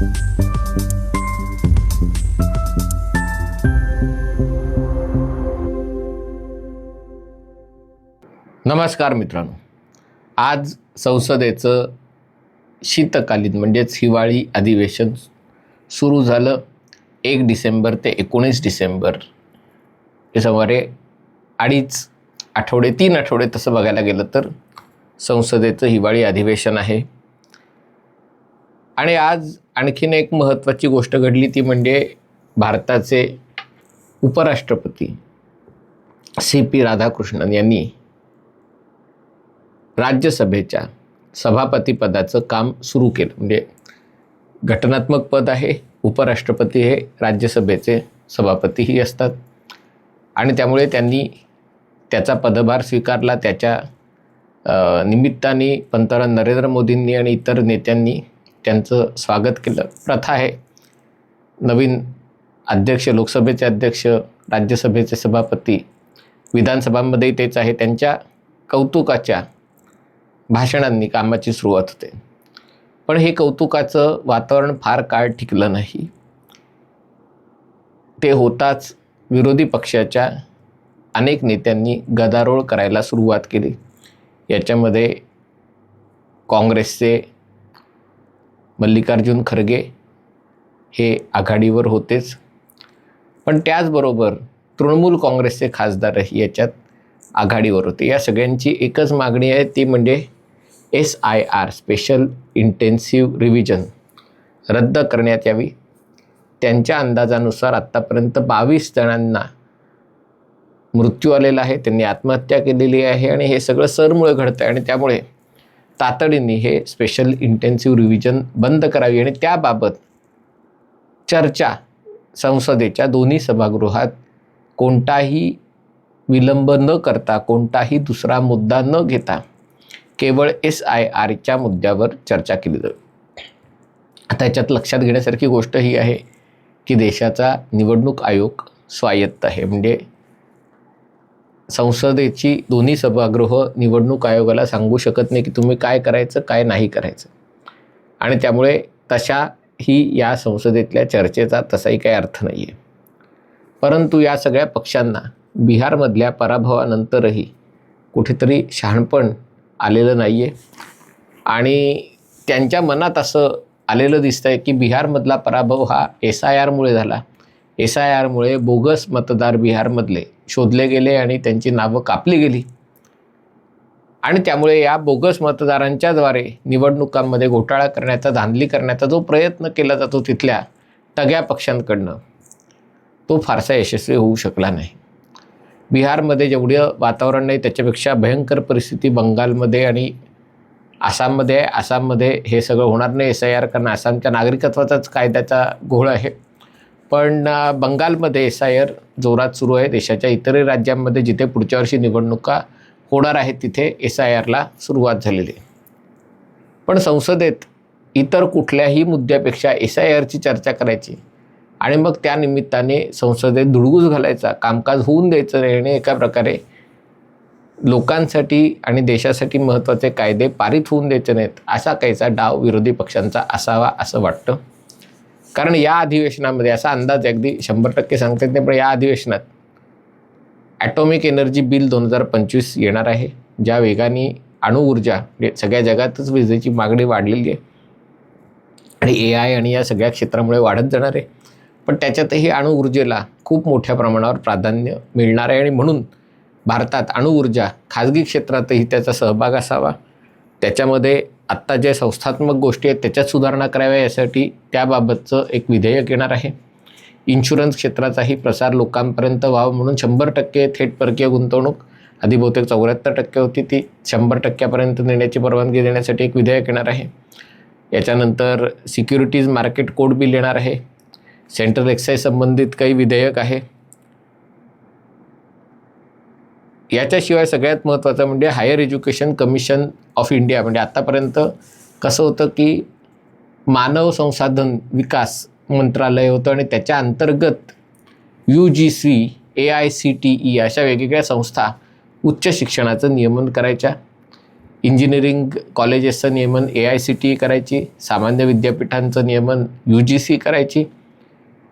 नमस्कार मित्रांनो. आज संसदेचं शीतकालीन म्हणजेच हिवाळी अधिवेशन सुरू झालं. एक डिसेंबर ते एकोणीस डिसेंबर हे सुमारे अडीच आठवडे तीन आठवडे तसं बघायला गेलं तर संसदेचं हिवाळी अधिवेशन आहे. आणि आज आणखीन एक महत्त्वाची गोष्ट घडली ती म्हणजे भारताचे उपराष्ट्रपती सी पी राधाकृष्णन यांनी राज्यसभेच्या सभापतीपदाचं काम सुरू केलं. म्हणजे घटनात्मक पद आहे उपराष्ट्रपती हे राज्यसभेचे सभापतीही असतात. आणि त्यामुळे त्यांनी त्याचा पदभार स्वीकारला. त्याच्या निमित्ताने पंतप्रधान नरेंद्र मोदींनी आणि इतर नेत्यांनी त्यांचं स्वागत केलं. प्रथा आहे. नवीन अध्यक्ष लोकसभेचे अध्यक्ष राज्यसभेचे सभापती विधानसभांमध्येही तेच आहे. त्यांच्या कौतुकाच्या भाषणांनी कामाची सुरुवात होते. पण हे कौतुकाचं वातावरण फार काळ टिकलं नाही. ते होताच विरोधी पक्षाच्या अनेक नेत्यांनी गदारोळ करायला सुरुवात केली. याच्यामध्ये काँग्रेसचे मल्लिकार्जुन खरगे हे आघाडीवर होतेच. पण त्याचबरोबर तृणमूल काँग्रेसचे खासदारही याच्यात आघाडीवर होते. या सगळ्यांची एकच मागणी आहे ती म्हणजे S I R special intensive revision रद्द करण्यात यावी. त्यांच्या अंदाजानुसार आत्तापर्यंत बावीस जणांना मृत्यू आलेला आहे त्यांनी आत्महत्या केलेली आहे आणि हे सगळं सरमुळे घडतं आहे आणि त्यामुळे तातडीने हे स्पेशल इंटेन्सिव्ह रिव्हिजन बंद करावी आणि त्याबाबत चर्चा संसदेच्या दोन्ही सभागृहात कोणताही विलंब न करता कोणताही दुसरा मुद्दा न घेता केवळ एस आय आरच्या मुद्द्यावर चर्चा केली जाईल आता याच्यात लक्षात घेण्यासारखी गोष्ट ही आहे की देशाचा निवडणूक आयोग स्वायत्त आहे. म्हणजे संसदेची दोन्ही सभागृह निवडणूक आयोगाला सांगू शकत नाही की तुम्ही काय करायचं काय नाही करायचं. आणि त्यामुळे तशाही या संसदेतल्या चर्चेचा तसाही काही अर्थ नाही आहे परंतु या सगळ्या पक्षांना बिहारमधल्या पराभवानंतरही कुठेतरी शहाणपण आलेलं नाही आहे आणि त्यांच्या मनात असं आलेलं दिसतं आहे की बिहारमधला पराभव हा एस आय आरमुळे झाला. एस आय आरमुळे बोगस मतदार बिहारमधले शोधले गेले आणि त्यांची नावं कापली गेली. आणि त्यामुळे या बोगस मतदारांच्याद्वारे निवडणुकांमध्ये घोटाळा करण्याचा धांदली करण्याचा जो प्रयत्न केला जातो तिथल्या सगळ्या पक्षांकडनं तो फारसा यशस्वी होऊ शकला नाही. बिहारमध्ये जेवढं वातावरण नाही त्याच्यापेक्षा भयंकर परिस्थिती बंगालमध्ये आणि आसाममध्ये आहे. आसाममध्ये हे सगळं होणार नाही. एस आय आर कारण आसामच्या नागरिकत्वाचाच कायद्याचा घोळ आहे. पण बंगालमध्ये एस आय आर जोरात सुरू आहे. देशाच्या इतरही राज्यांमध्ये जिथे पुढच्या वर्षी निवडणुका होणार आहेत तिथे एस आय आरला सुरुवात झालेली आहे. पण संसदेत इतर कुठल्याही मुद्द्यापेक्षा एस आय आरची चर्चा करायची आणि मग त्या निमित्ताने संसदेत धुडगूस घालायचा कामकाज होऊन द्यायचं नाही आणि एका प्रकारे लोकांसाठी आणि देशासाठी महत्त्वाचे कायदे पारित होऊन द्यायचे नाहीत असा काहीचा डाव विरोधी पक्षांचा असावा असं वाटतं. कारण या अधिवेशनामध्ये असा अंदाज अगदी शंभर टक्के सांगता येत नाही पण या अधिवेशनात ॲटॉमिक एनर्जी बिल दोन हजार पंचवीस येणार आहे. ज्या वेगाने अणुऊर्जा म्हणजे सगळ्या जगातच विजेची मागणी वाढलेली आहे आणि ए आय आणि या सगळ्या क्षेत्रामुळे वाढत जाणार आहे. पण त्याच्यातही अणुऊर्जेला खूप मोठ्या प्रमाणावर प्राधान्य मिळणार आहे आणि म्हणून भारतात अणुऊर्जा खाजगी क्षेत्रातही त्याचा सहभाग असावा. त्याच्यामध्ये आत्ता ज्या संस्थात्मक गोष्टी आहेत त्याच्यात सुधारणा कराव्या यासाठी त्याबाबतचं एक विधेयक येणार आहे. इन्शुरन्स क्षेत्राचाही प्रसार लोकांपर्यंत व्हावा म्हणून शंभर टक्के थेट परकीय गुंतवणूक आधी बहुतेक चौऱ्याहत्तर टक्के होती ती शंभर टक्क्यापर्यंत नेण्याची परवानगी देण्यासाठी एक विधेयक येणार आहे. याच्यानंतर सिक्युरिटीज मार्केट कोड बिल येणार आहे. सेंट्रल एक्साईज संबंधित काही विधेयक आहे. याच्याशिवाय सगळ्यात महत्त्वाचं म्हणजे higher education commission of India म्हणजे आत्तापर्यंत कसं होतं की मानव संसाधन विकास मंत्रालय होतं आणि त्याच्या अंतर्गत U G C A I C T E अशा वेगवेगळ्या संस्था उच्च शिक्षणाचं नियमन करायच्या. इंजिनिअरिंग कॉलेजेसचं नियमन A I C T E करायची. सामान्य विद्यापीठांचं नियमन यू जी सी करायची.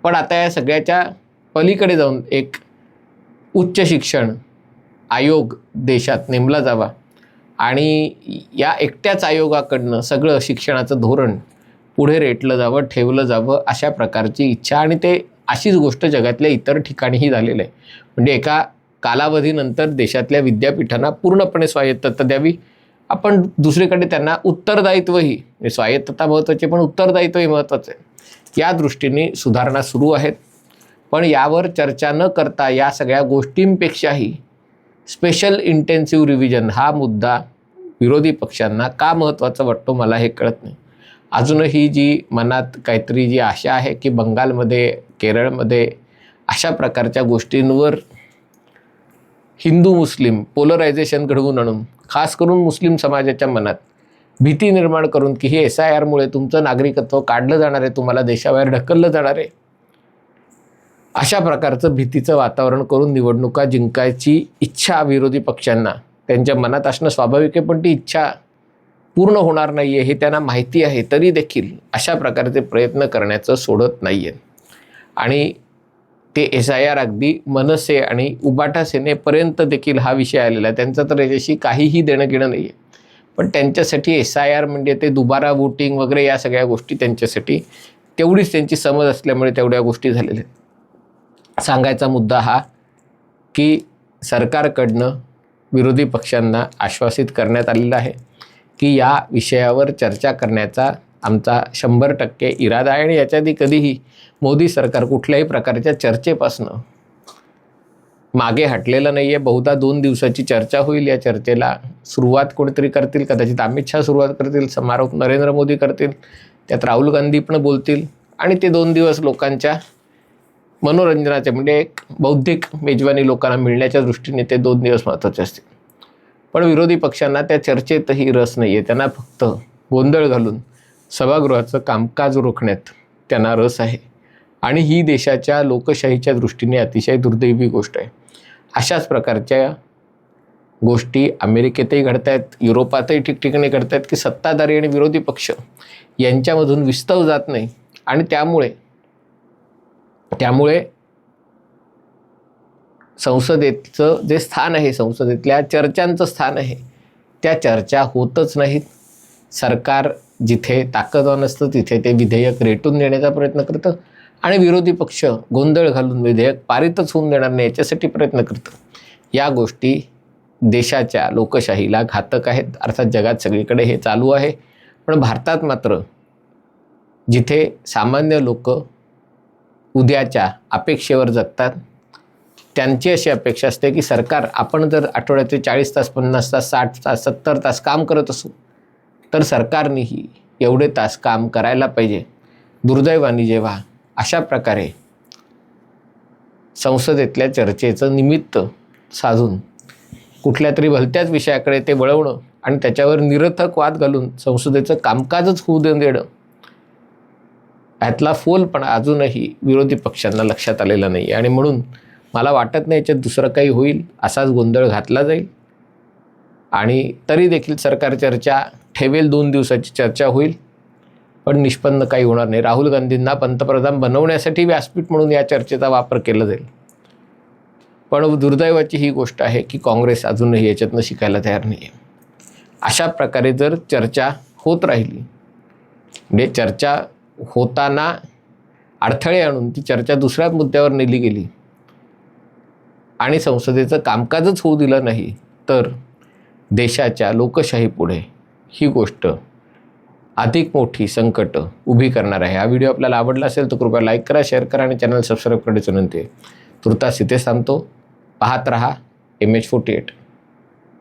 पण आता या सगळ्याच्या पलीकडे जाऊन एक उच्च शिक्षण आयोग देशात नेमला जावा. आणि या एकट्याच आयोगाकडनं सगळं शिक्षणाचं धोरण पुढे रेटलं जावं ठेवलं जावं अशा प्रकारची इच्छा आणि ते अशीच गोष्ट जगातल्या इतर ठिकाणीही झालेलं आहे. म्हणजे एका कालावधीनंतर देशातल्या विद्यापीठांना पूर्णपणे स्वायत्तता द्यावी. आपण दुसरीकडे त्यांना उत्तरदायित्वही म्हणजे स्वायत्तता महत्त्वाची पण उत्तरदायित्वही महत्त्वाचं आहे. या दृष्टीने सुधारणा सुरू आहेत. पण यावर चर्चा न करता या सगळ्या गोष्टींपेक्षाही स्पेशल इंटेन्सिव्ह रिव्हिजन हा मुद्दा विरोधी पक्षांना का महत्त्वाचा वाटतो मला हे कळत नाही. अजूनही जी मनात काहीतरी जी आशा आहे की बंगालमध्ये केरळमध्ये अशा प्रकारच्या गोष्टींवर हिंदू मुस्लिम पोलरायझेशन घडवून आणून खास करून मुस्लिम समाजाच्या मनात भीती निर्माण करून की हे एस आय आरमुळे तुमचं नागरिकत्व काढलं जाणार आहे तुम्हाला देशाबाहेर ढकललं जाणार आहे अशा प्रकारचं भीतीचं वातावरण करून निवडणुका जिंकायची इच्छा विरोधी पक्षांना. त्यांच्या मनात असणं स्वाभाविक आहे पण ती इच्छा पूर्ण होणार नाही आहे हे त्यांना माहिती आहे तरी देखील अशा प्रकारचे प्रयत्न करण्याचं सोडत नाही आहे आणि ते एस आय आर अगदी मनसे आणि उबाटा सेनेपर्यंत देखील हा विषय आलेला आहे. त्यांचं तर याच्याशी काहीही देणं घेणं नाही आहे पण त्यांच्यासाठी एस आय आर म्हणजे ते दुबारा वोटिंग वगैरे या सगळ्या गोष्टी त्यांच्यासाठी तेवढीच त्यांची समज असल्यामुळे तेवढ्या गोष्टी झालेल्या आहेत. सांगायचा मुद्दा हा की सरकारकडनं विरोधी पक्षांना आश्वासित करण्यात आलेलं आहे की या विषयावर चर्चा करण्याचा आमचा शंभर टक्के इरादा आहे आणि याच्या आधी कधीही मोदी सरकार कुठल्याही प्रकारच्या चर्चेपासनं मागे हटलेलं नाही आहे बहुधा दोन दिवसाची चर्चा होईल या चर्चेला. सुरुवात कोणीतरी करतील? कदाचित अमित शहा सुरुवात करतील समारोप नरेंद्र मोदी करतील त्यात राहुल गांधी पण बोलतील आणि ते दोन दिवस लोकांच्या मनोरंजनाचे म्हणजे एक बौद्धिक मेजवानी लोकांना मिळण्याच्या दृष्टीने ते दोन दिवस महत्त्वाचे असतील. पण विरोधी पक्षांना त्या चर्चेतही रस नाही आहे त्यांना फक्त गोंधळ घालून सभागृहाचं कामकाज रोखण्यात त्यांना रस आहे. आणि ही देशाच्या लोकशाहीच्या दृष्टीने अतिशय दुर्दैवी गोष्ट आहे. अशाच प्रकारच्या गोष्टी अमेरिकेतही घडत आहेत युरोपातही ठिकठिकाणी घडत आहेत की सत्ताधारी आणि विरोधी पक्ष यांच्यामधून विस्तव जात नाही. आणि त्यामुळे त्यामुळे संसदेचं जे स्थान आहे संसदेतल्या चर्चांचं स्थान आहे त्या चर्चा होतच नाहीत. सरकार जिथे ताकदवान असतं तिथे ते विधेयक रेटून देण्याचा प्रयत्न करतं आणि विरोधी पक्ष गोंधळ घालून विधेयक पारितच होऊन देणार नाही याच्यासाठी प्रयत्न करतं. या गोष्टी देशाच्या लोकशाहीला घातक आहेत. अर्थात जगात सगळीकडे हे चालू आहे. पण भारतात मात्र जिथे सामान्य लोक उद्याच्या अपेक्षेवर जगतात. त्यांची अशी अपेक्षा असते की सरकार आपण जर आठवड्याचे चाळीस तास पन्नास तास साठ तास सत्तर तास काम करत असू तर सरकारनेही एवढे तास काम करायला पाहिजे. दुर्दैवाने जेव्हा अशा प्रकारे संसदेतल्या चर्चेचं निमित्त साधून कुठल्या तरी भलत्याच विषयाकडे ते वळवणं आणि त्याच्यावर निरर्थक वाद घालून संसदेचं कामकाजच होऊ देऊन देणं यातला फोलपणा अजूनही विरोधी पक्षांना लक्षात आलेला नाही आणि म्हणून मला वाटत नाही याच्यात दुसरं काही होईल असाच गोंधळ घातला जाईल. आणि तरी देखील सरकार चर्चा ठेवेल दोन दिवसाची चर्चा होईल. पण निष्पन्न काही होणार नाही. राहुल गांधींना पंतप्रधान बनवण्यासाठी व्यासपीठ म्हणून या चर्चेचा वापर केला जाईल. पण दुर्दैवाची ही गोष्ट आहे की काँग्रेस अजूनही याच्यातनं शिकायला तयार नाही आहे अशा प्रकारे जर चर्चा होत राहिली म्हणजे चर्चा होताना अडथळे आणून ती चर्चा दुसऱ्याच मुद्द्यावर नेली गेली. आणि संसदेचं कामकाजच होऊ दिलं नाही तर देशाच्या लोकशाहीपुढे ही गोष्ट अधिक मोठी संकट उभी करणार आहे. हा व्हिडिओ आपल्याला आवडला असेल तर कृपया लाईक करा शेअर करा आणि चॅनल सबस्क्राईब करण्याची विनंती आहे. तुर्तास इथे थांबतो पाहत रहा. M H forty eight